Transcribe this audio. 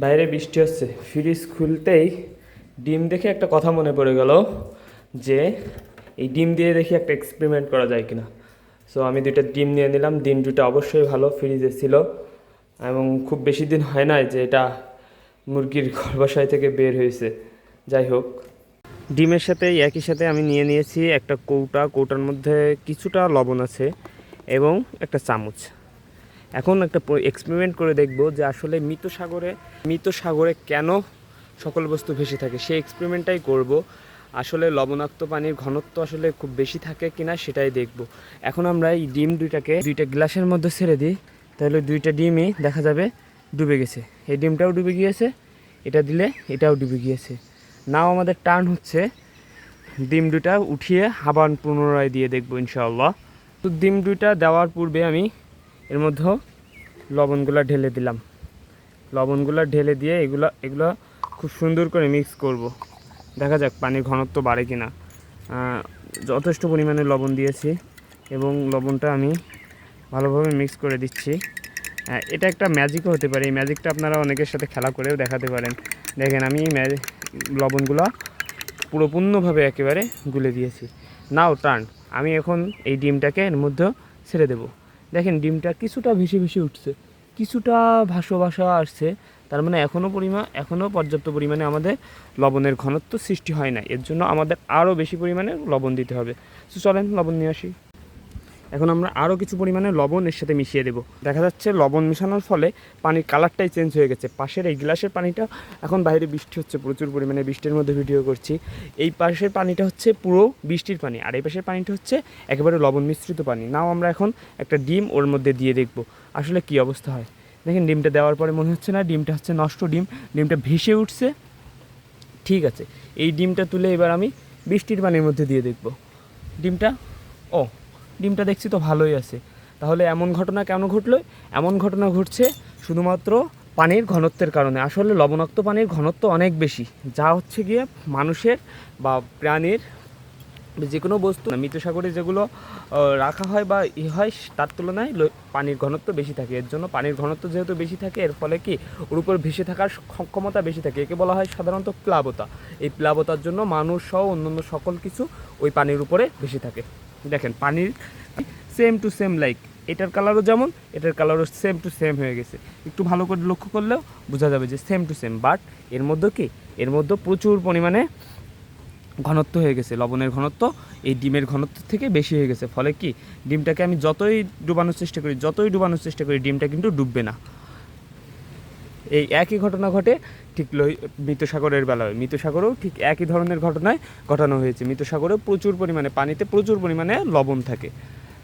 বাইরে বৃষ্টি হচ্ছে। ফ্রিজ খুলতেই ডিম দেখে একটা কথা মনে পড়ে গেল যে এই ডিম দিয়ে দেখি একটা এক্সপেরিমেন্ট করা যায় কিনা। সো আমি দুইটা ডিম নিয়ে নিলাম। ডিম দুটো অবশ্যই ভালো, ফ্রিজে ছিল। এবং খুব বেশি দিন হয় নাই যে এটা মুরগির গর্ভাশয় থেকে বের হয়েছে। যাই হোক, ডিমের সাথে একই সাথে আমি নিয়ে নিয়েছি একটা কৌটা। কৌটার মধ্যে কিছুটা লবণ আছে এবং একটা চামচ। এখন একটা এক্সপেরিমেন্ট করে দেখব যে আসলে মৃত সাগরে মৃত সাগরে কেন সকল বস্তু ভেসে থাকে? সেই এক্সপেরিমেন্টটাই করব। আসলে লবণাক্ত পানির ঘনত্ব আসলে খুব বেশি থাকে কিনা সেটাই দেখব। এখন আমরা এই ডিম দুইটাকে দুইটা গ্লাসের মধ্যে ছেড়ে দিই। তাহলে দুইটা ডিমই দেখা যাবে ডুবে গেছে। এই ডিমটাও ডুবে গিয়েছে, এটা দিলে এটাও ডুবে গিয়েছে। নাও আমাদের টার্ন হচ্ছে। ডিম দুটা উঠিয়ে আবার পুনরায় দিয়ে দেখব ইনশাআল্লাহ। তো ডিম দুইটা দেওয়ার পূর্বে আমি এর মধ্যে লবণগুলো ঢেলে দিলাম। লবণগুলো ঢেলে দিয়ে এগুলো এগুলো খুব সুন্দর করে মিক্স করব। দেখা যাক পানির ঘনত্ব বাড়ে কি না যথেষ্ট পরিমাণে লবণ দিয়েছি এবং লবণটা আমি ভালোভাবে মিক্স করে দিচ্ছি। এটা একটা ম্যাজিকও হতে পারে। এই ম্যাজিকটা আপনারা অনেকের সাথে খেলা করেও দেখাতে পারেন। দেখেন, আমি লবণগুলো পুরোপূর্ণভাবে একেবারে গুলে দিয়েছি। নাও টার্ন আমি এখন এই ডিমটাকে এর মধ্যে ছেড়ে দেব। দেখেন, ডিমটা কিছুটা ভেসে ভেসে উঠছে, কিছুটা ভাসো ভাসা আসছে, তার মানে এখনও পরিমাণ এখনও পর্যাপ্ত পরিমাণে আমাদের লবণের ঘনত্ব সৃষ্টি হয় না এর জন্য আমাদের আরও বেশি পরিমাণে লবণ দিতে হবে। তো চলেন, লবণ নিয়ে আসি। এখন আমরা আরও কিছু পরিমাণে লবণ এর সাথে মিশিয়ে দেবো। দেখা যাচ্ছে লবণ মেশানোর ফলে পানির কালারটাই চেঞ্জ হয়ে গেছে। পাশের এই গ্লাসের পানিটা এখন বাইরে বৃষ্টি হচ্ছে, প্রচুর পরিমাণে বৃষ্টির মধ্যে ভিডিও করছি। এই পাশের পানিটা হচ্ছে পুরো বৃষ্টির পানি, আর এই পাশের পানিটা হচ্ছে একেবারে লবণ মিশ্রিত পানি। নাও আমরা এখন একটা ডিম ওর মধ্যে দিয়ে দেখব, আসলে কি অবস্থা হয়। দেখেন ডিমটা দেওয়ার পরে মনে হচ্ছে না ডিমটা হচ্ছে নষ্ট ডিম, ডিমটা ভেসে উঠছে। ঠিক আছে, এই ডিমটা তুলে এবার আমি বৃষ্টির পানির মধ্যে দিয়ে দেখব। ডিমটা, ও ডিমটা দেখছি তো ভালোই আছে। তাহলে এমন ঘটনা কেন ঘটলো? এমন ঘটনা ঘটছে শুধুমাত্র পানির ঘনত্বের কারণে। আসলে লবণাক্ত পানির ঘনত্ব অনেক বেশি। যা হচ্ছে গিয়ে মানুষের বা প্রাণীর যে কোনো বস্তু মৃত সাগরে যেগুলো রাখা হয় বা ই হয়, তার তুলনায় পানির ঘনত্ব বেশি থাকে। এর জন্য পানির ঘনত্ব যেহেতু বেশি থাকে, এর ফলে কি? ওর উপর ভেসে থাকার ক্ষমতা বেশি থাকে। একে বলা হয় সাধারণত প্লাবতা। এই প্লাবতার জন্য মানুষ সহ অন্যান্য সকল কিছু ওই পানির উপরে বেশি থাকে। দেখেন, পানির সেম টু সেম লাইক এটার কালারও যেমন, এটার কালারও সেম টু সেম হয়ে গেছে। একটু ভালো করে লক্ষ্য করলেও বোঝা যাবে যে সেম টু সেম বাট এর মধ্যে কি? এর মধ্যে প্রচুর পরিমাণে ঘনত্ব হয়ে গেছে, লবণের ঘনত্ব, এই ডিমের ঘনত্ব থেকে বেশি হয়ে গেছে। ফলে কি? ডিমটাকে আমি যতই ডুবানোর চেষ্টা করি, যতই ডুবানোর চেষ্টা করি, ডিমটা কিন্তু ডুববে না। এই একই ঘটনা ঘটে, ঠিক লোহি মৃত সাগরের বেলায়। মৃত সাগরেও ঠিক একই ধরনের ঘটনায় ঘটানো হয়েছে। মৃত সাগরেও প্রচুর পরিমাণে পানিতে প্রচুর পরিমাণে লবণ থাকে।